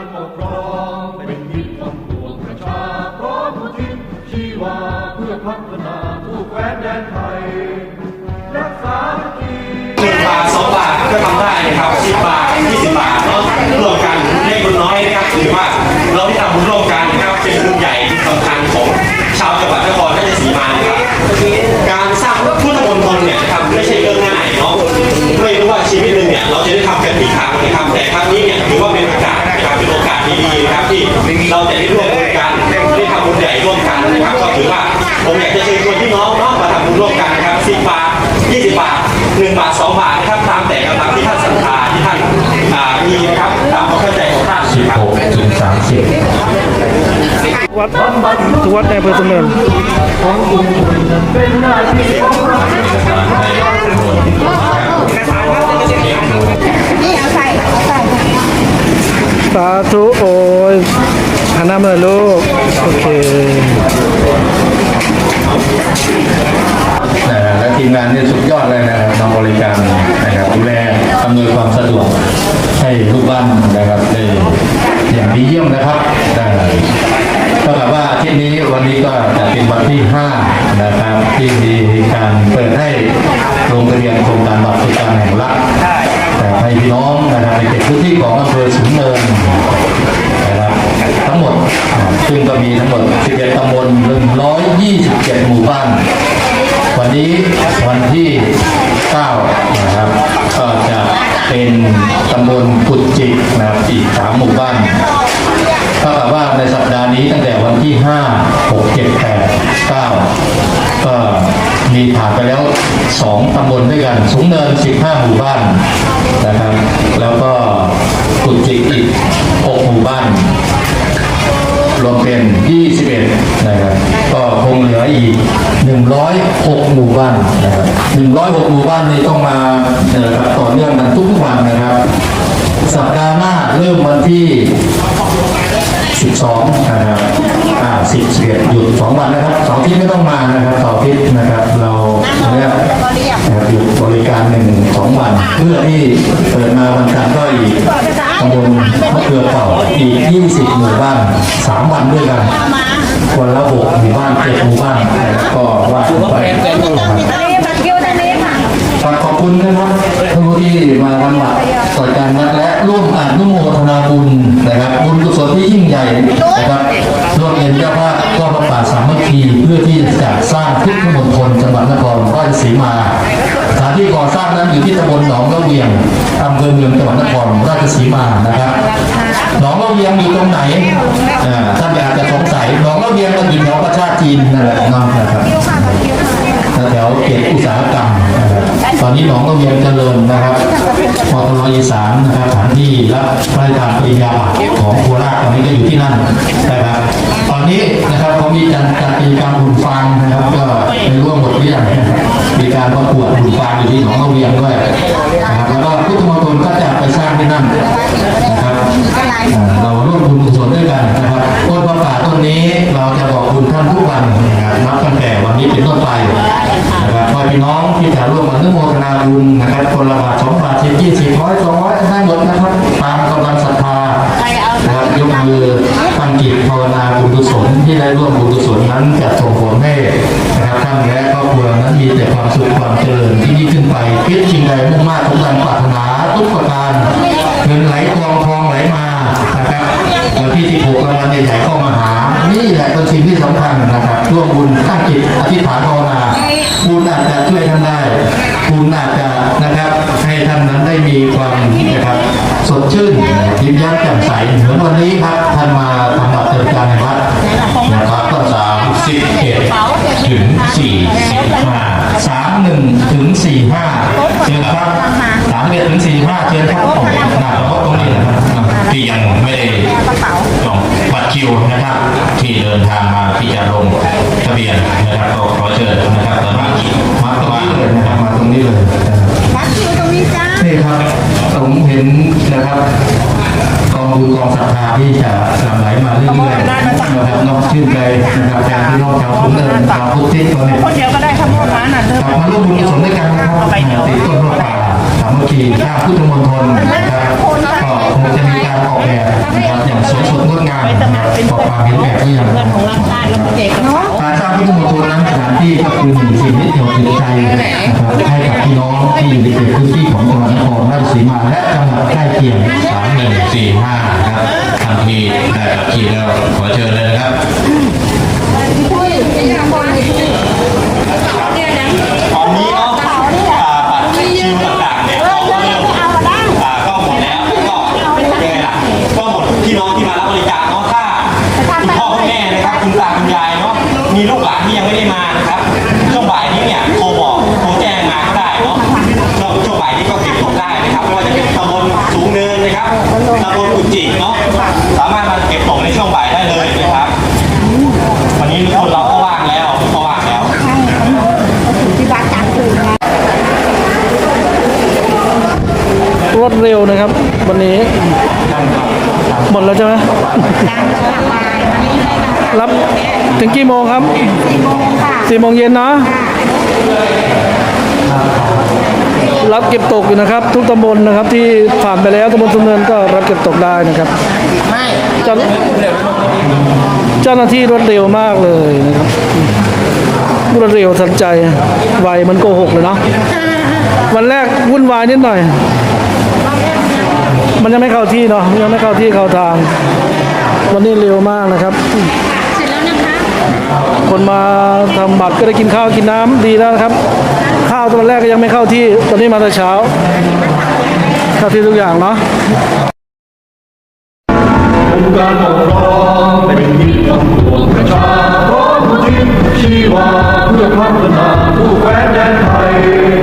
การปกครองเป็นมิตรของปวงประชาพร้อมอุทิศชีวาเพื่อพัฒนาทุกแคว้นแดนไทยรักษาทีหนึ่งบาทสองบาทก็ทำได้นะครับสิบบาทยี่สิบบาทเนาะร่วมกันเล็กคนน้อยนะครับถือว่าเรา เนี่ยเราจะได้ทำกันกี่ครั้งนะครับแต่ครั้งนี้เนี่ยถือว่าเป็นโอกาสนะครับเป็นโอกาสดีๆนะครับที่เราจะได้ร่วมบุญกันได้ทำบุญใหญ่ร่วมกันนะครับก็ถือว่าผมอยากจะเชิญชวนพี่น้องเนาะมาทำบุญร่วมกันนะครับสิบบาทยี่สิบบาทหนึ่งบาทสองบาทนะครับตามแต่กำลังที่ท่านศรัทธาที่ท่านอ่ามีนะครับตามความเข้าใจของท่านนะครับ16ถึง30วัดทุกวัดในอำเภอสมเด็จของบุญนั้นเป็นหน้าที่ของเรานี่ ธุโอ้ยหันหน้ามาเลยลูก โอเคนะและทีมงานนี่สุดยอดเลยนะครับทำบริการนะครับดูแลอำนวยความสะดวกให้ลูกบ้านนะครับได้อย่างดีเยี่ยมนะครับแต่ก็แบบว่าที่นี้วันนี้ก็จะเป็นวันที่ 5 นะครับ ที่มีการเปิดให้ลงทะเบียนโครงการบัตรประกันแห่งรัฐ แต่ให้พี่น้องนะครับในเขตพื้นที่ของอำเภอสูงเนินนะครับทั้งหมดซึ่งก็มีทั้งหมด 11 ตำบล 127 หมู่บ้าน วันนี้วันที่ 9 นะครับก็จะเป็นตำบลกุดจิกนะครับอีก 3 หมู่บ้านเท่ากับว่าในสัปดาห์นี้ตั้งแต่วันที่ 5 6 7 8 9 ก็ มีผ่านไปแล้ว 2ตำบลด้วยกันสูงเนิน 15 หมู่บ้านนะครับ แล้วก็กุจิกอีก 6 หมู่บ้าน รวมเป็น 21 นะครับ ก็คงเหลืออีก 106 หมู่บ้านนะครับ 106 หมู่บ้านนี้ต้องมาเอ่อครับต่อเนื่องกันทุกวันนะครับ สัปดาห์หน้าเริ่มวันที่ 12 นะครับ อ่า10 11หยุด2วันนะครับเสาร์อาที่ไม่ต้องมานะครับเสาร์อาที่นะครับ เราเนี่ยนะครับหยุดบริการหนึ่งสองวัน เพื่อที่เปิดมาวันจันทร์ก็อีกตำบลมะเขือเก่าอีก20หมู่บ้าน3วันด้วยกันคนละ6หมู่บ้าน7หมู่บ้านนะครับก็ว่าไปนะครับนี่บัตรคิวตรงนี้ค่ะฝากขอบคุณนะครับผู้ที่มาทำบัตรต่อการวัดและร่วมอนุโมทนาบุญนะครับบุญกุศลที่ยิ่งใหญ่นะครับร่ วมเรียนเจ้าภาพก็ประป่าสามัคคีเพื่อที่จะสร้างพุทธมณฑลจังหวัดนครราชสีมาสถานที่ก่อสร้างนั้นอยู่ที่ตำบลหนองละเวียงอำเภอเมืองจังหวัดนครราชสีมานะครับหนองละเวียงอยู่ตรงไหนอ่าท่านอาจจะสงสัยหนองละเวียงมันอยู่แถวประชาจีนนั่นแหละน้องนะครับ แถวเขตอุตสาหกรรมนะครับตอนนี้หนองก็เวียงเจริญนะครับมอทรอีสานนะครับสถานที่รับพระราชทานปริญญาบัตรของโคราชตอนนี้ก็อยู่ที่นั่นนะครับตอนนี้นะครับเขามีจัดจัดกิจกรรมหุ่นฟางนะครับ ก็ในร่วมบทเรียนมีการประกวดหุ่นฟางอยู่ที่หนองก็เวียงด้วยนะครับแล้วก็พุทธมณฑลก็จะไปสร้างที่นั่นนะครับเราร่วมบุญกุศลด้วยกันนะครับต้นพระป่าต้นนี้เราจะบอกบุญท่านทุกวันนะครับ นี้เป็นต้นไปนะครับขอพี่น้องที่จะร่วมอนุโมทนาบุญนะครับคนละบาทสองบาทสิบยี่สิบร้อยสองร้อยได้หมดนะครับตามกำลังศรัทธานะครับยกมือตั้งจิตภาวนาบุญกุศลที่ได้ร่วมบุญกุศลนั้นจะส่งผลให้นะครับท่านและครอบครัวนั้นมีแต่ความสุขความเจริญที่ยิ่งขึ้นไปคิดสิ่งใดมุ่งมั่นทุกการปรารถนาทุกประการเงินไหลทองทองไหลมานะครับวันที่ที่หกรางวัลใหญ่ๆเข้ามาหา นี่แหละเป็นสิ่งที่สำคัญนะครับร่วมบุญตั้งจิตอธิษฐานภาวนาบุญอาจจะช่วยท่านได้บุญอาจจะนะครับให้ท่านนั้นได้มีความนะครับสดชื่นยิ้มแย้มแจ่มใสเหมือนวันนี้ครับท่านมาทำบัตรเติมการในวัดนะครับก็สามสิบเอ็ดถึงสี่สิบห้า สามหนึ่งถึงสี่ห้าเชิญครับสามเอ็ดถึงสี่ห้าเชิญครับผมหน้าเพราะตรงนี้นะครับที่ยังไม่ได้จองบัตรคิวนะครับ ที่เดินทางมาที่จะลงทะเบียนนะครับก็ขอเชิญนะครับตอนนี้มาตรงนี้เลยนะครับมาตรงนี้เลยนะครับบัตรคิวตรงนี้จ้านี่ครับผมเห็นนะครับกอง บุญกองศรัทธาที่จะหลั่งไหลมาเรื่อยๆนะครับน้องชื่นใจนะครับแทนพี่น้องชาวพุทธเดินชาวพุทธที่ตอนนี้คนเดียวก็ได้ครับพ่อร้าน่ะเธอกลับมาร่วมบุญกุศลด้วยกันนะครับตีต้นพระป่าสามัคคีข้าพุทธมณฑลนะครับก็คงจะมีการออกแบบนะครับอย่างสวยสดงดงางขอความเห็นแบบก็ยังเพื่อนของเราได้แล้วก็เด็กเนาะการสร้างพุทธมณฑลนั้น ที่ก็คือหนึ่งสิ่งที่เกี่ยวกับใจนะครับให้กับพี่น้องที่อยู่ในเขตพื้นที่ของจังหวัดนครราชสีมาและจังหวัดใกล้เคียงสามหนึ่งสี่ห้าครับทำทีได้ขับขี่แล้วขอเชิญเลยนะครับตอนนี้เนาะอ่าบัตรคิวต่างๆเนี่ยก็เริ่มอ่าก็หมดแล้วก็ยังไงล่ะก็หมดพี่น้องที่มารับบริจาคเนาะถ้าคุณพ่อคุณแม่นะครับคุณตาคุณยายเนาะมีลูกหลานที่ยัง ตำบลอุจิเนาะสามารถมาเก็บของในช่วงบ่ายได้เลยนะครับ วันนี้ทุกคนเราก็ว่างแล้วก็ว่างแล้วรวดเร็วนะครับ วันนี้หมดแล้วใช่ไหมรารับถึงกี่โมงครับสี่โมงค่ะสี่โมงเย็นเนาะ รับเก็บตกอยู่นะครับ ทุกตำบลนะครับ ที่ผ่านไปแล้วตำบลสุนเนินก็รับเก็บตกได้นะครับเจ้าเจ้าหน้าที่รวดเร็วมากเลยนะครับรวดเร็วทันใจไวมันโกหกเลยเนาะวันแรกวุ่นวายนิดหน่อย มันยังไม่เข้าที่เนาะยังไม่เข้าที่เข้าทาง วันนี้เร็วมากนะครับเสร็จแล้วนะคะคนมาทำบัตรก็ได้กินข้าวกินน้ำดีแล้วนะครับ ข้าวตอนแรกก็ยังไม่เข้าที่ ตอนนี้มาแต่เช้า เข้าที่ทุกอย่างเนาะองค์การปกครองเป็นที่ของปวประชาพร้อมทิ้งชีวาเพื่อพัฒนาผู้แฝงแดนไทย